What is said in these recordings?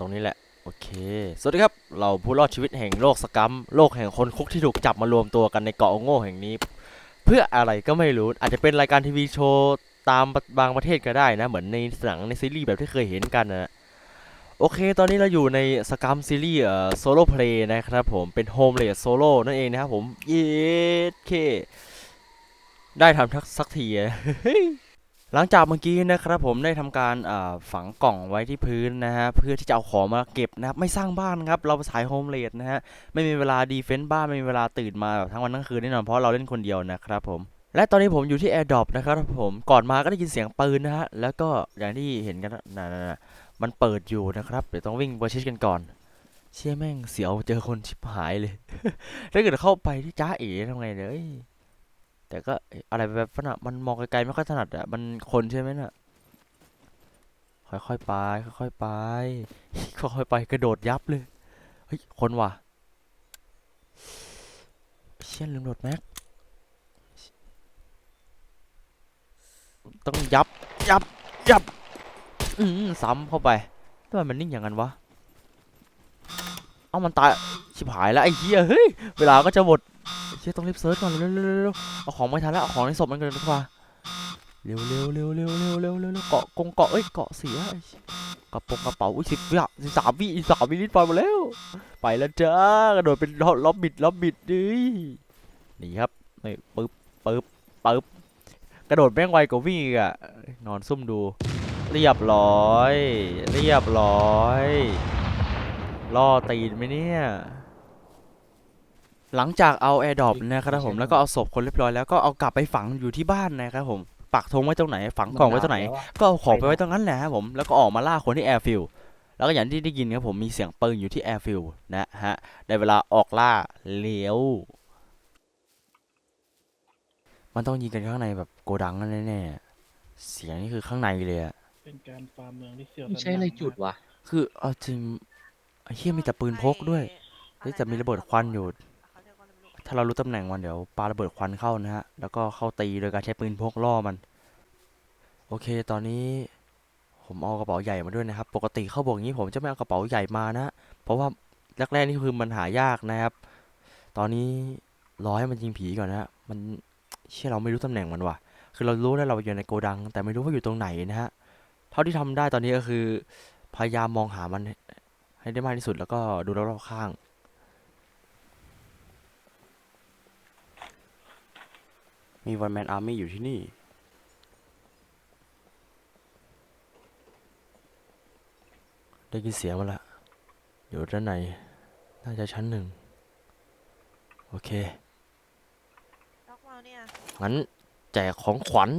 ตรงนี้แหละ โอเค สวัสดีครับ เราผู้รอดชีวิตแห่งโลกสกัมโลกแห่งคนคุกที่ถูกจับมารวมตัวกันในเกาะโง่แห่งนี้ เพื่ออะไรก็ไม่รู้ อาจจะเป็นรายการทีวีโชว์ตามบางประเทศก็ได้นะ เหมือนในหนังในซีรีส์แบบที่เคยเห็นกันนะโอเค ตอนนี้เราอยู่ในสกัมซีรีส์เอ่อโซโล่เพลย์นะครับผม เป็นโฮมเลดโซโล่นั่นเองนะครับผม เย้เค ได้ทำทักสักที หลังจากเมื่อกี้นะครับผมได้ทำการฝังกล่องไว้ที่พื้นนะฮะเพื่อที่จะเอาของมาเก็บนะครับไม่สร้างบ้านครับเราสายโฮมเลดนะฮะไม่มีเวลาดีเฟนต์บ้านไม่มีเวลาตื่นมาแบบทั้งวันทั้งคืนแน่นอนเพราะเราเล่นคนเดียวนะครับผมและตอนนี้ผมอยู่ที่แอร์ดรอปนะครับผมก่อนมาก็ได้ยินเสียงปืนนะฮะแล้วก็อย่างที่เห็นกันนะนะๆมันเปิดอยู่นะครับเดี๋ยวต้องวิ่งไปชิดกันก่อน เชี่ยแม่งเสียวเจอคนชิบหายเลยถ้าเกิดเข้าไปที่จ้าเอ๋ทำไงเนี่ยเอ้ย แต่ก็อะไรแบบนั้นอะมันมองไกลๆไม่ค่อยถนัดอะมันคนใช่ไหมน่ะค่อยๆไปค่อยๆไปค่อยๆไปกระโดดยับเลยเฮ้ยคนว่ะเชี่ยลืมโดดแม็กต้องยับยับยับอืมซ้ำเข้าไปทำไมมันนิ่งอย่างนั้นวะ เอ้ามันตายชิบหายแล้วไอ้เหี้ยเฮ้ยเวลาก็จะหมด เชี่ยต้องรีบเซิร์ชก่อนเร็วๆร็เอาของไม่ทันแล้วเอาของในศพมันกันดีกว่าเร็วเร็วเร็วเร็วเร็วเร็วเร็วเกาะกงเกาะเอ้ยเกาะเสียกระโปรงกระเป๋าอุ้ยสิบวิสิบสามวิอีสามวินิดไปหมดแล้วไปแล้วจ้ากระโดดเป็นล็อบบิดล็อบบิดดินี่ครับนี่ปึ๊บปึ๊บปึ๊บกระโดดแม่งไวกว่าวิ่งอะนอนซุ่มดู เรียบร้อย เรียบร้อยล่อตีนไหมเนี่ย หลังจากเอาแอร์ดรอปนะครับผมแล้วก็เอาศพคนเรียบร้อยแล้วก็เอากลับไปฝังอยู่ที่บ้านนะครับผมปักธงไว้ตรงไหนฝังกล่องไว้ตรงไหน ก็เอาของไปไว้ตรงนั้นแหละครับผมแล้วก็ออกมาล่าคนที่แอร์ฟิลแล้วก็อย่างที่ได้ยินครับผมมีเสียงปืนอยู่ที่แอร์ฟิลนะฮะได้เวลาออกล่าเลี้ยวมันต้องยิงกันข้างในแบบโกดังนั่นแน่ๆเสียงนี่คือข้างในเลยอะเป็นการฟาร์มเมืองที่เสี่ยวไม่ใช่อะไรจุดวะคือเอาจริงไอ้เฮียมีแต่ปืนพกด้วยเฮ้ยแต่มีระเบิดควันอยู่ ถ้าเรารู้ตำแหน่งมันเดี๋ยวปาระเบิดควันเข้านะฮะ แล้วก็เข้าตีโดยการใช้ปืนพกล่อมัน โอเค ตอนนี้ผมเอากระเป๋าใหญ่มาด้วยนะครับ ปกติเข้าบอกงี้ผมจะไม่เอากระเป๋าใหญ่มานะ เพราะว่าแรกๆนี่คือมันหายากนะครับ ตอนนี้รอให้มันยิงผีก่อนนะฮะ มันเชื่อเราไม่รู้ตำแหน่งมันว่ะ คือเรารู้แล้วเราอยู่ในโกดัง แต่ไม่รู้ว่าอยู่ตรงไหนนะฮะ เท่าที่ทำได้ตอนนี้ก็คือ พยายามมองหามันให้ได้มากที่สุดแล้วก็ดูรอบๆข้าง มีวันแมนอาร์มี่อยู่ที่นี่ ได้ยินเสียงมันละอยู่ด้านในน่าจะชั้นหนึ่ง โอเค ล็อกมาเนี่ย งั้นแจกของขวัญ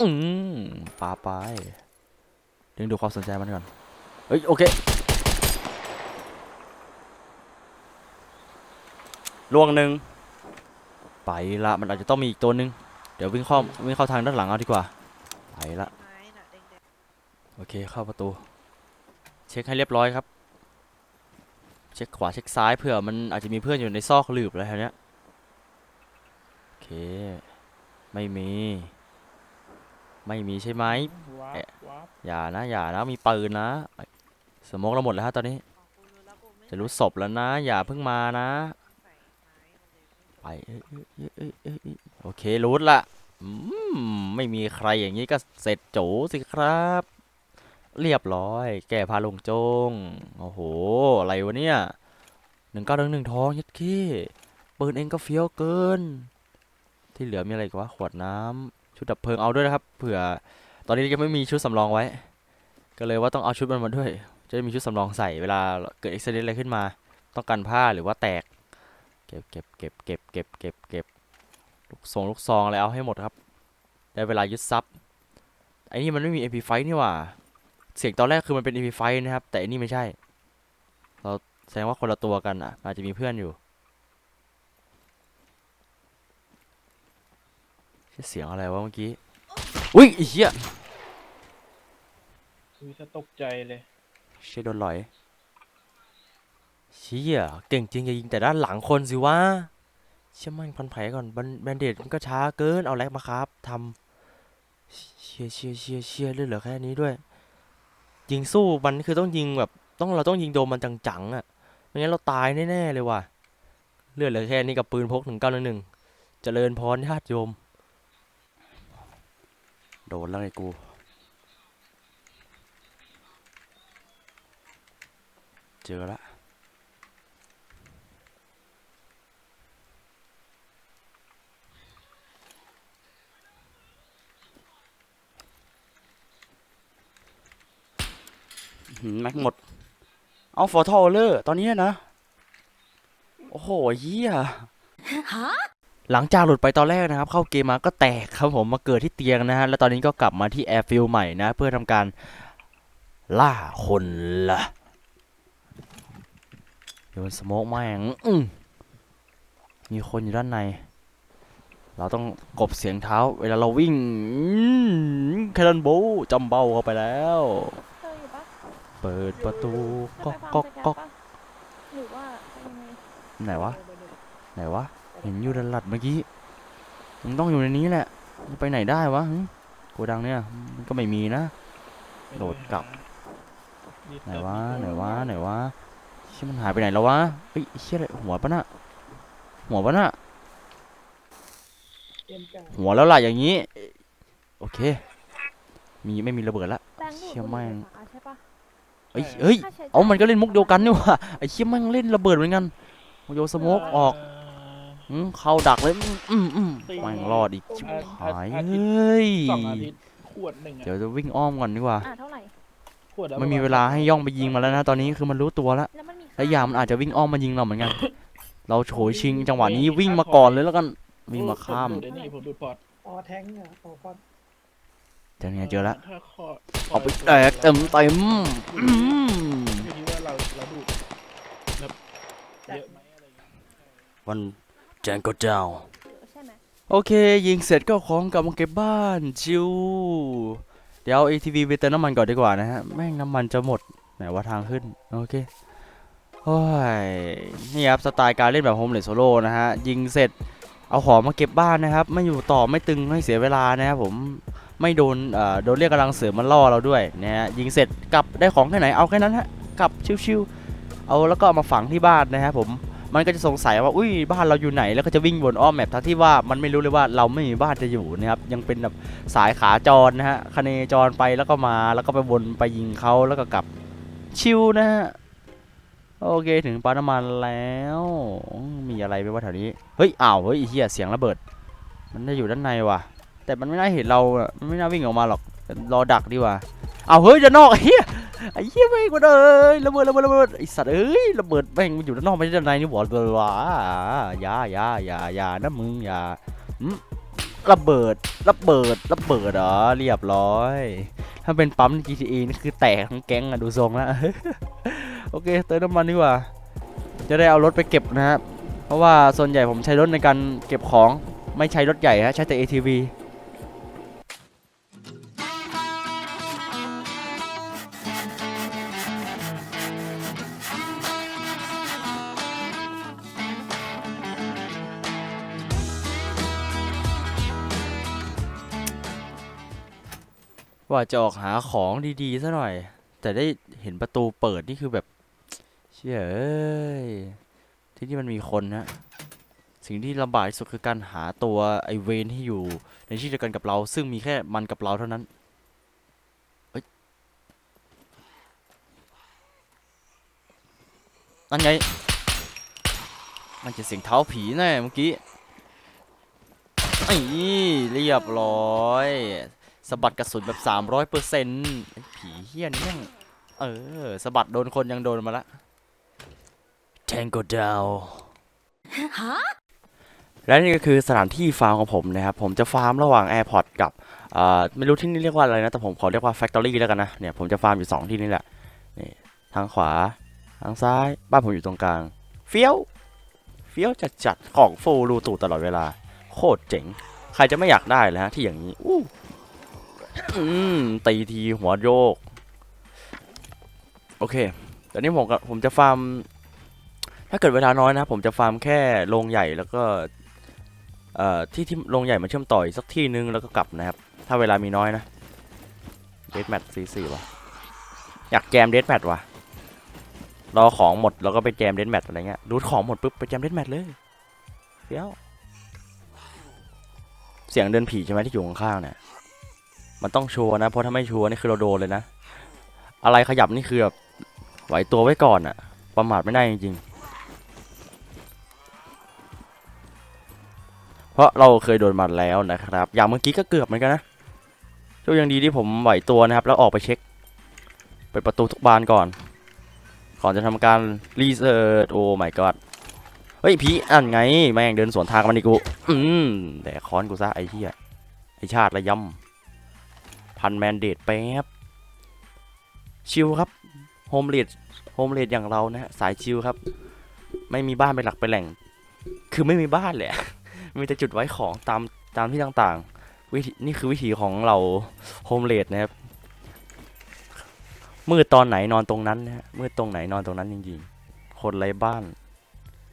อืมปาไปดึงดูความสนใจมันก่อน เฮ้ย โอเคล่วงหนึ่ง ไปละมันอาจจะต้องมีอีกตัวหนึ่งเดี๋ยววิ่งเข้าวิ่งเข้าทางด้านหลังเอาดีกว่า ไปละไม้น่ะแดงโอเคเข้าประตู เช็คให้เรียบร้อยครับ เช็คขวาเช็คซ้ายเผื่อมันอาจจะมีเพื่อนอยู่ในซอกหลืบอะไรแถวเนี้ยโอเค ไม่มี ไม่มีใช่ไหม วาเอ๊ะบวาบอย่านะอย่านะมีปืนนะเอ้ยสโมองเราหมดแล้วฮะตอนนี้ ๆของกูรู้แล้วกูไม่จะรู้ศพแล้วนะ อย่าเพิ่งมานะ ใส่ไม้มันเลย ไปโอเครู้ละไม่มีใครอย่างนี้ก็เสร็จโจสิครับ เรียบร้อย แก้พาลงโจง โอ้โห อะไรวะเนี่ยหนึ่งเก้าหนึ่งหนึ่งทองยัดขี้ปืนเองก็เฟี้ยวเกิน ที่เหลือมีอะไรกวะขวดน้ำชุดดับเพลิงเอาด้วยนะครับ เผื่อ ตอนนี้ยังไม่มีชุดสำรองไว้ ก็เลยว่าต้องเอาชุดมันมาด้วย จะได้มีชุดสำรองใส่เวลาเกิดอุบิเหตุอะไรขึ้นมา ต้องกันผ้าหรือว่าแตก เก็บเก็บเก็บเก็บเก็บเก็บเก็บลูกซองลูกซองอะไรเอาให้หมดครับ ได้เวลายึดทรัพย์ไอ้นี่มันไม่มี MP5 นี่หว่า เสียงตอนแรกคือมันเป็น MP5 นะครับ แต่อันนี้ไม่ใช่ เราแสดงว่าคนละตัวกันอะ อาจจะมีเพื่อนอยู่ เสียงอะไรวะเมื่อกี้ อุ้ยไอ้เหี้ยคือจะตกใจเลย เชี่ยโดนหลอย เชี่ยเก่งจริงอย่ายิงแต่ด้านหลังคนสิวะเชี่ยมันพันแผลก่อนแบนเดดมันก็ช้าเกินเอาแร็กมาครับทำเชี่ยเชี่ยเชี่ยเชี่ยเลือดเหลือแค่นี้ด้วย ยิงสู้มันคือต้องยิงแบบต้องเราต้องยิงโดนมันจังๆอะไม่งั้นเราตายแน่ๆเลยว่ะเลือดเหลือแค่นี้กับปืนพกหนึ่งเก้าหนึ่งเจริญพรญาติโยม โดนแล้วไอ้กูเจอละ แม็กหมด เอาฟอร์ทอเลอร์ ตอนนี้นะ โอ้โหเฮียหลังจากหลุดไปตอนแรกนะครับ เข้าเกมมาก็แตกครับผมมาเกิดที่เตียงนะฮะ แล้วตอนนี้ก็กลับมาที่แอร์ฟิลใหม่นะ เพื่อทำการล่าคนละโยนสโมกแม่งอื้อมีคนอยู่ด้านใน เราต้องกบเสียงเท้า เวลาเราวิ่งแคนันโบจำเบ้าเข้าไปแล้ว เปิดประตูจะก๊อกไปก๊อกฟาร์มก๊อกสแกนปะหรือว่าจะยังไงไหนวะไหนวะเห็นอยู่ดันหลัดเมื่อกี้มึงต้องอยู่ในนี้แหละมึงไปไหนได้วะหึโกดังเนี่ยมันก็ไม่มีนะโดดกลับไหนวะไหนวะไหนวะเชี่ยมันหายไปไหนแล้ววะเฮ้ยเชี่ยอะไรหัวปะน่ะหัวปะน่ะหัวแล้วล่ะอย่างนี้ โอเค มีไม่มีระเบิดละแป้งดูดเชี่ยบุหแม่รี่งไฟฟ้าใช่ปะ เฮ้ยเฮ้ยค่าใช้จ่ยเอามันก็เล่นมุกเดียวกันนี่หว่าไอ้เชี่ยแม่งเล่นระเบิดเหมือนกันโยนสโมกออกอืมเข้าดักเลยอืมอืมอืมแม่งรอดอีกชิบหายเฮ้ยสองอาทิตย์ขวดหนึ่งอะเดี๋ยวจะวิ่งอ้อมก่อนดีกว่าอะเท่าไหร่ขวดละไม่มีเวลาให้ย่องไปยิงมาแล้วนะตอนนี้คือมันรู้ตัวแล้วแล้วมันมีแล้วยามมันอาจจะวิ่งอ้อมมายิงเราเหมือนกัน เราโฉยชิงจังหวะนี้วิ่งมาก่อนเลยแล้วกันวิ่งมาข้ามผดูดไอ้นี่ผมดูดพอร์ตอ๋อแทงเนี่ยอ๋อพอด เจอเนี่ยเจอแล้วถ้าคอเอาไปแตกเต็มเต็มอืมอยู่ที่ว่าเราเราดูดแบบเยอะไหมอะไรอย่างเงี้ยวันแจงก็เจ้า ใช่ไหมโอเค ยิงเสร็จก็ของกลับมาเก็บบ้านชิวเดี๋ยว ATV ไปเติมน้ำมันก่อนดีกว่านะฮะ แม่งน้ำมันจะหมด ไหนว่าทางขึ้น โอเคโอ้ยนี่ครับ สไตล์การเล่นแบบโฮมเลสโซโล่นะฮะ ยิงเสร็จเอาของมาเก็บบ้านนะครับ ไม่อยู่ต่อไม่ตึงไม่เสียเวลานะครับผม ไม่โดนโดนเรียกกำลังเสริมมันล่อเราด้วยนะฮะยิงเสร็จกลับได้ของแค่ไหนเอาแค่นั้นฮะกลับชิวๆเอาแล้วก็เอามาฝังที่บ้านนะครับผมมันก็จะสงสัยว่าอุ้ยบ้านเราอยู่ไหนแล้วก็จะวิ่งวนอ้อมแมปทั้งที่ว่ามันไม่รู้เลยว่าเราไม่มีบ้านจะอยู่นะครับยังเป็นแบบสายขาจรนะฮะคเนจรไปแล้วก็มาแล้วก็ไปวนไปยิงเขาแล้วก็กลับชิวนะฮะโอเคถึงปั๊มน้ำมันแล้ว มีอะไรไหมว่าแถวนี้ เฮ้ยอ้าวเฮ้ยไอ้เฮียเสียงระเบิด มันจะอยู่ด้านในว่ะ แต่มันไม่น่าเห็นเราอะมันไม่น่าวิ่งออกมาหรอกรอดักดีกว่าเอาเฮ้ยจะนอกไอ้เฮียไอ้เฮียแม่งมันเอ้ยระเบิดระเบิดระเบิดไอสัตว์เอ้ยระเบิดแม่งมันอยู่ด้านนอกไม่ใช่ด้านในนี่หว่าเลยวะอย่าอย่าอย่าอย่านะมึงอย่าระเบิดระเบิดระเบิดเหรอเรียบร้อย ถ้าเป็นปั๊ม GTA นี่คือแตกทั้งแก๊งอะดูทรงแล้วโอเคเติมน้ำมันดีกว่า จะได้เอารถไปเก็บนะครับเพราะว่าส่วนใหญ่ผมใช้รถในการเก็บของไม่ใช้รถใหญ่ฮะใช้แต่ ATV ว่าจะออกหาของดีๆซะหน่อย แต่ได้เห็นประตูเปิดนี่คือแบบ เชี่ยเอ้ย ที่นี่มันมีคนนะ สิ่งที่ลำบากที่สุดคือการหาตัวไอเวนที่อยู่ ในที่เดียวกันกับเรา ซึ่งมีแค่มันกับเราเท่านั้นอ้ยนั่นไง มันจะเสียงเท้าผีแน่เมื่อกี้ไอ้เรียบร้อย สะบัดกระสุนแบบ300เปอร์เซ็นต์ผีเฮี้ยนแม่งเออสะบัดโดนคนยังโดนมาละ Tango down และนี่ก็คือสถานที่ฟาร์มของผมนะครับ ผมจะฟาร์มระหว่าง Airport กับเอ่อไม่รู้ที่นี่เรียกว่าอะไรนะ แต่ผมขอเรียกว่า Factory แล้วกันนะ เนี่ยผมจะฟาร์มอยู่ 2 ที่นี่แหละ นี่ทางขวา ทางซ้าย บ้านผมอยู่ตรงกลาง เฟี้ยว เฟี้ยวจัดจัดๆของฟูรูตูตลอดเวลา โคตรเจ๋ง ใครจะไม่อยากได้เลยฮะที่อย่างนี้ อู้ อืมตีทีหัวโยก โอเค ตอนนี้ผมกับผมจะฟาร์ม ถ้าเกิดเวลาน้อยนะ ผมจะฟาร์มแค่โรงใหญ่แล้วก็เอ่อที่ที่โรงใหญ่มาเชื่อมต่ออีกสักที่นึงแล้วก็กลับนะครับ ถ้าเวลามีน้อยนะเดสแมทซีสี่วะอยากแจมเดสแมทวะรอของหมดแล้วก็ไปแจมเดสแมทอะไรเงี้ยรูทของหมดปุ๊บไปแจมเดสแมทเลยเดี๋ยวเสียงเดินผีใช่ไหมที่อยู่ข้างๆเนี่ย มันต้องชัวร์นะ เพราะถ้าไม่ชัวร์นี่คือเราโดนเลยนะ อะไรขยับนี่คือแบบไหวตัวไว้ก่อนอะประมาทไม่ได้จริงๆ เพราะเราเคยโดนมาแล้วนะครับ อย่างเมื่อกี้ก็เกือบเหมือนกันนะโชคยังดีที่ผมไหวตัวนะครับ แล้วออกไปเช็คเปิดประตูทุกบานก่อน ก่อนจะทำการรีเสิร์ชโอ้ my god เฮ้ยผีอันไงแม่งเดินสวนทางกันมาดิกู อืมแต่ค้อนกูซะไอ้เหี้ยไอ้ชาติระยำ พันแมนเดตแป๊บ ชิลครับโฮมเลดโฮมเลดอย่างเรานะฮะสายชิลครับ ไม่มีบ้านเป็นหลักเป็นแหล่ง คือไม่มีบ้านเลยอะมีแต่จุดไว้ของตามตามที่ต่างๆวิธีนี่คือวิธีของเราโฮมเลดนะครับมืดตอนไหนนอนตรงนั้นนะฮะมืดตรงไหนนอนตรงนั้นจริงๆ คนไร้บ้าน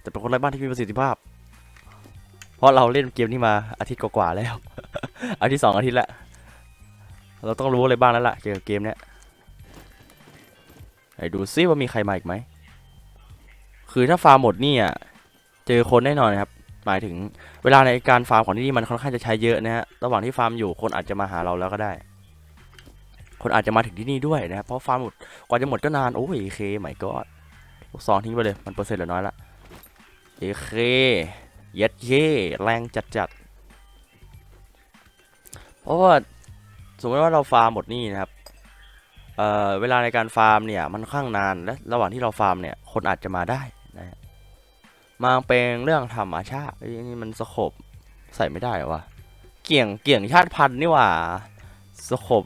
แต่เป็นคนไร้บ้านที่มีประสิทธิภาพ เพราะเราเล่นเกมนี้มาอาทิตย์กว่าๆแล้ว อาทิตย์สองอาทิตย์ละ เราต้องรู้อะไรบ้างแล้วล่ะเกี่ยวกับเกมเนี้ยไหนดูซิว่ามีใครมาอีกไหม คือถ้าฟาร์มหมดนี่อะเจอคนแน่นอนนครับ หมายถึงเวลาในการฟาร์มของที่นี่มันค่อนข้างจะใช้เยอะนะฮะ ระหว่างที่ฟาร์มอยู่คนอาจจะมาหาเราแล้วก็ได้ คนอาจจะมาถึงที่นี่ด้วยนะครับ เพราะฟาร์มหมด กว่าจะหมดก็นาน โอ้ยเคใหม่ก็ลูกซองทิ้งไปเลย มันเปอร์เซ็นต์เหลือน้อยละเอเคเย็ดเย่แรงจัดจัดเพราะว่า สมมติว่าเราฟาร์มหมดนี่นะครับเอ่อเวลาในการฟาร์มเนี่ยมันค่อนข้างนานและระหว่างที่เราฟาร์มเนี่ยคนอาจจะมาได้นะฮะมาเป็นเรื่องธรรมชาติอ้นี่มันสโคบใส่ไม่ได้หรอวะเกี่ยงเกี่ยงชาติพันธุ์นี่หว่าสโคบ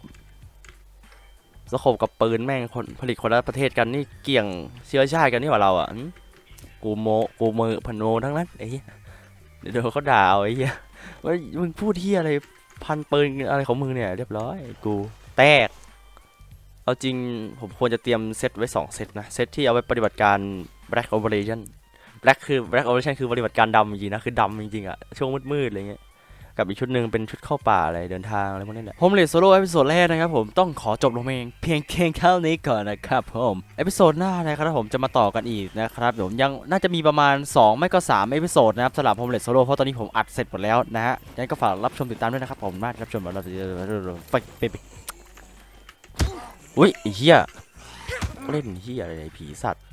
สโคบกับปืนแม่งคนผลิตคนละประเทศกันนี่เกี่ยงเชื้อชาติกันนี่หว่าเราอะกูโมกูมือพนโนทั้งนั้นไอ้เดี๋ยวเขาด่าเอาไอ้เหี้ยว่ามึงพูดที่อะไร พันปืนอะไรของมึงเนี่ยเรียบร้อยกูแตก เอาจริงผมควรจะเตรียมเซตไว้ 2 เซตนะ เซตที่เอาไว้ปฏิบัติการ Black Operation Black คือ Black Operation คือปฏิบัติการดำจริงนะ คือดำจริงๆอะช่วงมืดๆอะไรเงี้ย กับอีกชุดหนึ่งเป็นชุดเข้าป่าอะไรเดินทางอะไรพวกนี้แหละผมเลดโซโล่เอพิโซดแรกนะครับผมต้องขอจบลงเองเพียงเพียงเท่านี้ก่อนนะครับผมเอพิโซดหน้านะครับผมจะมาต่อกันอีกนะครับผมยังน่าจะมีประมาณ 2 ไม่ก็3เอพิโซดนะครับสำหรับผมเลดโซโล่เพราะตอนนี้ผมอัดเสร็จหมดแล้วนะฮะงั้นก็ฝากรับชมติดตามด้วยนะครับผมมากรับชมแล้วเราจะไปไปไปอุ้ยเหี้ยเล่นเฮียอะไรผีสัตว์